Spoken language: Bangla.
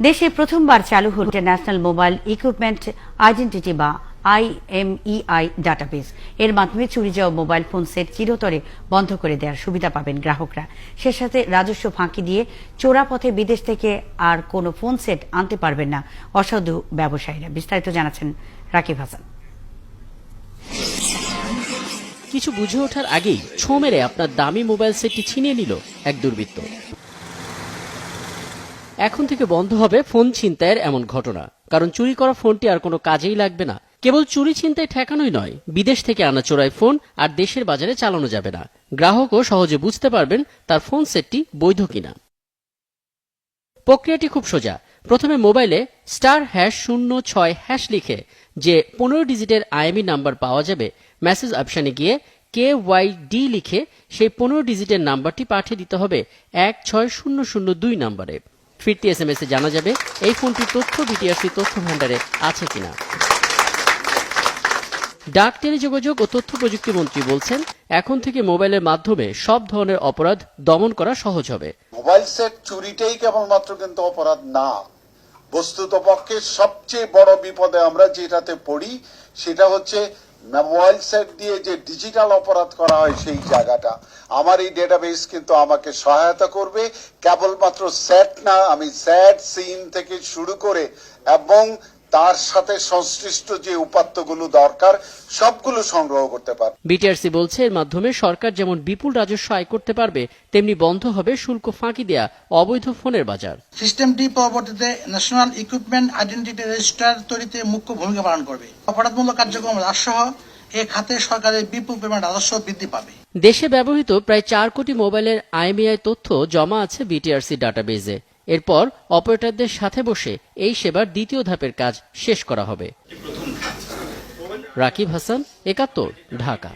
দেশে প্রথমবার চালু হল ন্যাশনাল মোবাইল ইকুইপমেন্ট আইডেন্টিটি বা আইএমইআই ডাটাবেস। এর মাধ্যমে চুরি যাওয়া মোবাইল ফোন সেট চিরতরে বন্ধ করে দেওয়ার সুবিধা পাবেন গ্রাহকরা। সে সাথে রাজস্ব ফাঁকি দিয়ে চোরা পথে বিদেশ থেকে আর কোনো ফোন সেট আনতে পারবেন না অসাধু ব্যবসায়ীরা। বিস্তারিত জানাচ্ছেন রাকিব হাসান। কিছু বুঝে ওঠার আগেই ছো মেরে আপনার দামি মোবাইল সেটটি ছিনিয়ে নিল এক দুর্বৃত্ত। এখন থেকে বন্ধ হবে ফোন ছিনতাইয়ের এমন ঘটনা। কারণ চুরি করা ফোনটি আর কোনো কাজেই লাগবে না। কেবল চুরি ছিনতাই ঠেকানোই নয়, বিদেশ থেকে আনা চোরাই ফোন আর দেশের বাজারে চালানো যাবে না। গ্রাহকও সহজে বুঝতে পারবেন তার ফোন সেটটি বৈধ কিনা। প্রক্রিয়াটি খুব সোজা। প্রথমে মোবাইলে স্টার হ্যাশ শূন্য ছয় হ্যাশ লিখে যে পনেরো ডিজিটের আইএমই নাম্বার পাওয়া যাবে, মেসেজ অপশানে গিয়ে কে ওয়াই ডি লিখে সেই পনেরো ডিজিটের নাম্বারটি পাঠিয়ে দিতে হবে এক ছয় শূন্য শূন্য দুই নাম্বারে। ফিরতি এস এম এস জানা যাবে এই ফোনটির তথ্য, বিটিআরসি তথ্য ভান্ডারে আছে কিনা। ডাক টেলিযোগাযোগ ও তথ্য প্রযুক্তি মন্ত্রী বলছেন, এখন থেকে মোবাইলের মাধ্যমে সব ধরনের অপরাধ দমন করা সহজ হবে। মোবাইল সেট চুরিটাই কেবলমাত্র কিন্তু অপরাধ না। বস্তুত পক্ষে সবচেয়ে বড় বিপদে আমরা যেটাতে পড়ি, সেটা হচ্ছে মোবাইল সেট দিয়ে যে ডিজিটাল অপরাধ করা হয় সেই জায়গাটা, আমার এই ডেটাবেস কিন্তু আমাকে সহায়তা করবে। কেবলমাত্র স্যাট না, আমি স্যাট সিন থেকে শুরু করে এবং তার সাথে সংশ্লিষ্ট যে উপাত্তগুলো দরকার সবগুলো সংগ্রহ করতে পারবে। বিটিআরসি বলছে এর মাধ্যমে সরকার যেমন বিপুল রাজস্ব আয় করতে পারবে তেমনি বন্ধ হবে শুল্ক ফাঁকি দেয়া অবৈধ ফোনের বাজার। সিস্টেমটি পরবর্তীতে ন্যাশনাল ইকুইপমেন্ট আইডেন্টিটি রেজিস্টার তৈরিতে মুখ্য ভূমিকা পালন করবে। অপরাধমূলক কার্যক্রম হ্রাস সহ এ খাতে সরকারের বিপুল পরিমাণ রাজস্ব বৃদ্ধি পাবে। দেশে ব্যবহৃত প্রায় চার কোটি মোবাইলের আইএমইআই তথ্য জমা আছে বিটিআরসি ডাটাবেজে। এরপর অপারেটরদের সাথে বসে এই সেবার দ্বিতীয় ধাপের কাজ শেষ করা হবে। রাকিব হাসান একাত্তর ঢাকা।